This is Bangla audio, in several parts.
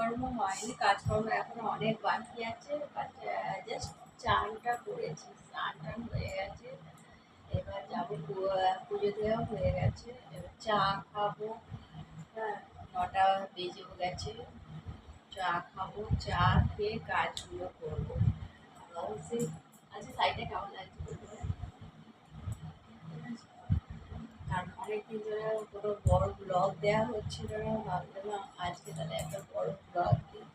কাজকর্ম হয়নি, কাজকর্ম এখনও অনেক বাকি আছে জাস্ট চানটা করেছি, স্নান টান হয়ে গেছে, এবার যাব পুজো দেওয়া হয়ে গেছে, এবার চা খাব হ্যাঁ নটা বেজেও গেছে, চা খাব, চা খেয়ে কাজগুলো করব। আচ্ছা সাইডে কেমন লাগছে অনেকদিন ধরে কোনো বড় ব্লগ দেওয়া হচ্ছিল না, ভাবলাম আজকে তাহলে একটা বড় ব্লগ দিই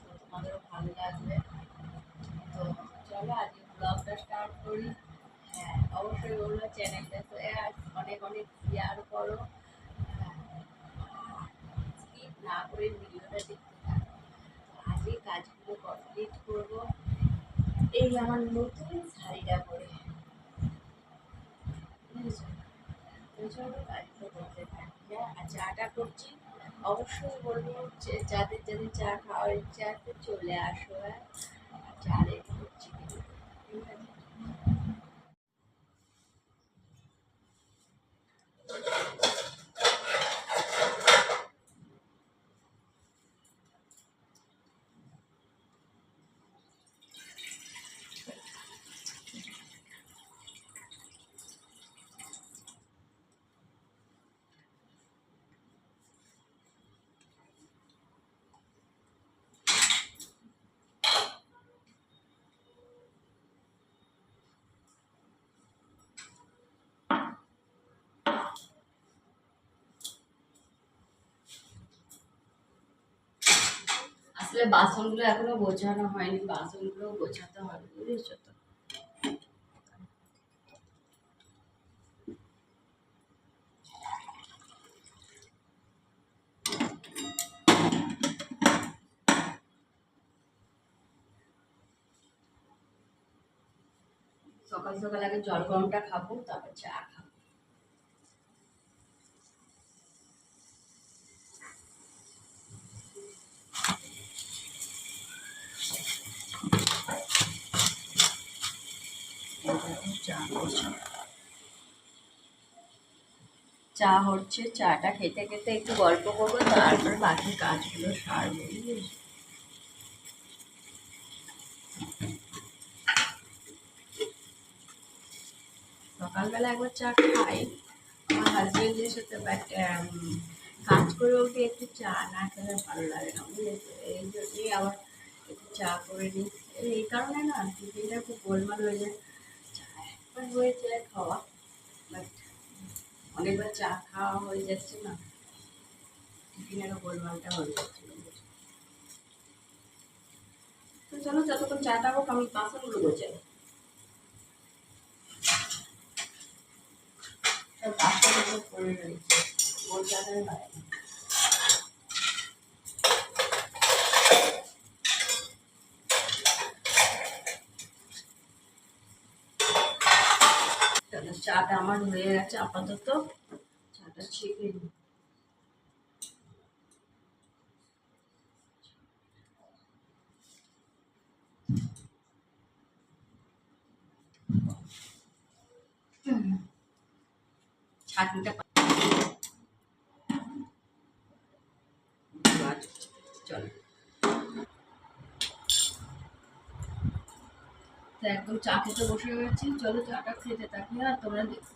তো তোমাদেরও ভালো লাগবে। তো চলো আজকে ব্লগটা স্টার্ট করি। হ্যাঁ অবশ্যই বলব চ্যানেলটা তো অনেক অনেক শেয়ার করো। স্কিপ না করে ভিডিওটা দেখতে থাকো। আজকে কাজগুলো কমপ্লিট করব। এই আমার নতুন শাড়িটা পরে। বুঝেছ? তো চলো কাজগুলো করতে থাকি। হ্যাঁ আর চাটা করছি। অবশ্যই বলব যে যাদের যাদের চা খাওয়ার ইচ্ছা আছে চলে আসো। হ্যাঁ চা রেখে করছি ঠিক আছে? আসলে বাসনগুলো এখনও গোছানো হয়নি বাসনগুলো গোছাতে হবে, বুঝেছ তো? সকাল সকাল আগে জল গরমটা খাব, তারপর চা খাব চা চা হচ্ছে, চাটা খেতে খেতে একটু গল্প করব, তারপর বাকি কাজগুলো সারবো সকালবেলা একবার চা খাই। আমার হাজবেন্ডের সাথে বাট কাজ করে উঠে একটু চা না খেলে ভালো লাগে না, বুঝেছ? এই জন্যই আবার একটু চা করে নিই। এই- কারণে না, টিফিনটা খুব গোলমাল হয়ে যায়। একবার হয়ে খাওয়া বাট অনেকবার চা খাওয়া হয়ে যাচ্ছে না। টিফিনেরও গোলমালটা হয়ে যাচ্ছে। তো চলো, যতক্ষণ চাটা হোক আমি বাসনগুলো গোছাই। বাসনগুলো পড়ে রয়েছে। গোছানোই হয় না চলো চাটা আমার হয়ে গেছে আপাতত চাটা ছেঁকে নিই। ছাঁকনিটা একদম চা খেতে বসে গেছি চলো চাটা খেতে থাকি আর তোমরা দেখো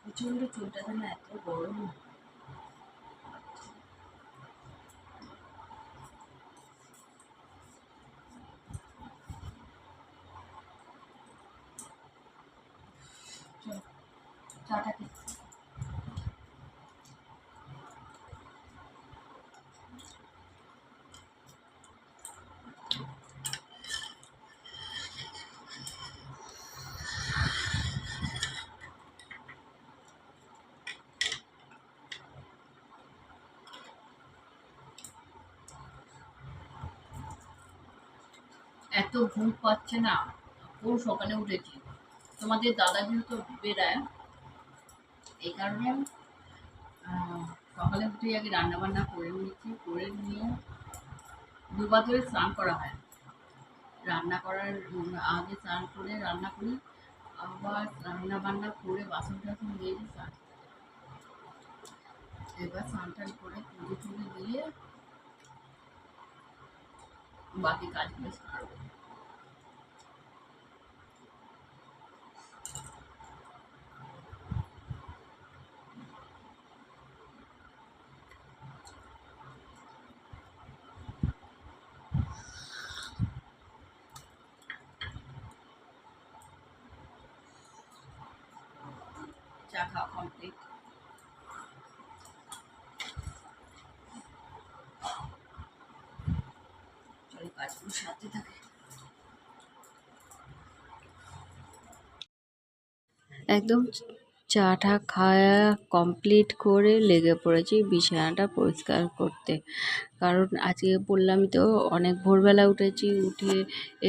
প্রচণ্ড চুলটাতে না এত গরম। চাটা এত ঘুম পাচ্ছে না। ও সকালে উঠেছি। তোমাদের দাদা যেহেতু বেড়ায় এই কারণে সকালে উঠে আগে রান্না বান্না করে নিয়েছি, করে নিয়ে দুবার ধরে স্নান করা হয়। রান্না করার আগে স্নান করে রান্না করি, আবার রান্না বান্না করে বাসন টাসন মেজে স্নান এবার স্নান টান করে পুজো টুজো দিয়ে বাকি কাজগুলো সারবো। চা খাওয়া কমপ্লিট চলো কাজগুলো সাথে থাকে। একদম। চাটা খাওয়া কমপ্লিট করে লেগে পড়েছি, বিছানাটা পরিষ্কার করতে। কারণ আজকে বললাম তো, অনেক ভোরবেলা উঠেছি উঠে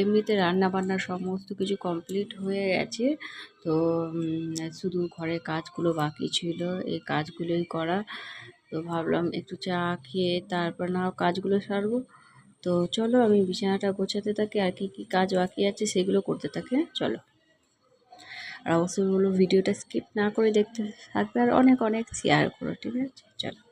এমনিতে রান্না বান্না সমস্ত কিছু কমপ্লিট হয়ে গেছে। তো শুধু ঘরের কাজগুলো বাকি ছিল, এই কাজগুলোই করা। তো ভাবলাম একটু চা খেয়ে তারপর না কাজগুলো সারবো। তো চলো আমি বিছানাটা গোছাতে থাকি, আর কি কী কাজ বাকি আছে সেগুলো করতে থাকি হ্যাঁ? চলো। আর অবশ্যই বলব, ভিডিওটা স্কিপ না করে দেখতে থাকবে আর অনেক অনেক শেয়ার করো, ঠিক আছে? চলো।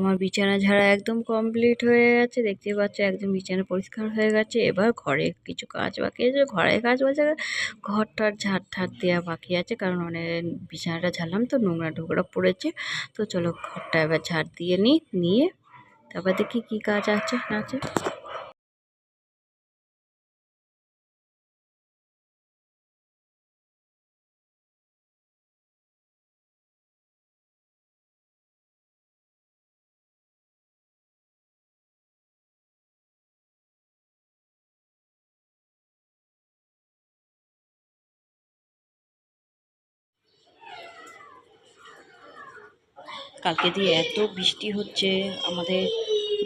আমার বিছানা ঝাড়া একদম কমপ্লিট হয়ে গেছে। দেখতে পাচ্ছ, একদম বিছানা পরিষ্কার হয়ে গেছে। এবার ঘরে কিছু কাজ বাকি আছে। ঘরে কাজ বলছে ঘরটার ঝাড় ঠাড় দেওয়া বাকি আছে, কারণ অনেক বিছানাটা ঝাড়লাম তো, নোংরা ঢোকরা পড়েছে। তো চলো ঘরটা এবার ঝাড় দিয়ে নিই, নিয়ে তারপর দেখি কী কাজ আছে, না আছে। কালকে দিয়ে এত বৃষ্টি হচ্ছে, আমাদের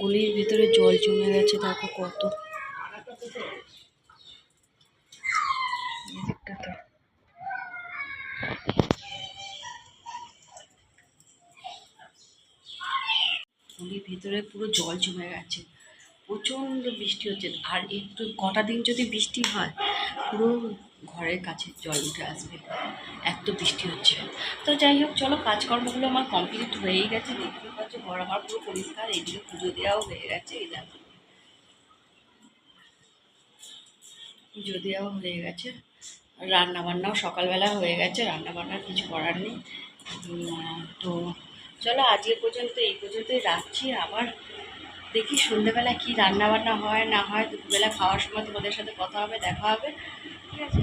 গলির ভিতরে জল জমে গেছে, দেখো কত। গলির ভিতরে পুরো জল জমে গেছে, প্রচণ্ড বৃষ্টি হচ্ছে। আর একটু কটা দিন যদি বৃষ্টি হয়, পুরো ঘরের কাছে জল উঠে আসবে। এত বৃষ্টি হচ্ছে। তো যাই হোক, চলো কাজকর্মগুলো আমার কমপ্লিট হয়েই গেছে। দেখতে পাচ্ছ, ঘর আমার পুরো পরিষ্কার এইদিকে পুজো দেওয়াও হয়ে গেছে, এই দেখো। পুজো দেওয়াও হয়ে গেছে। রান্না বান্নাও সকালবেলা হয়ে গেছে রান্না বান্নার কিছু করার নেই। তো চলো আজকে পর্যন্ত এই পর্যন্তই রাখছি। আবার দেখি সন্ধ্যেবেলা কি রান্না বান্না হয়, না হয়, দুপুরবেলা খাওয়ার সময় তোমাদের সাথে কথা হবে, দেখা হবে। ঠিক আছে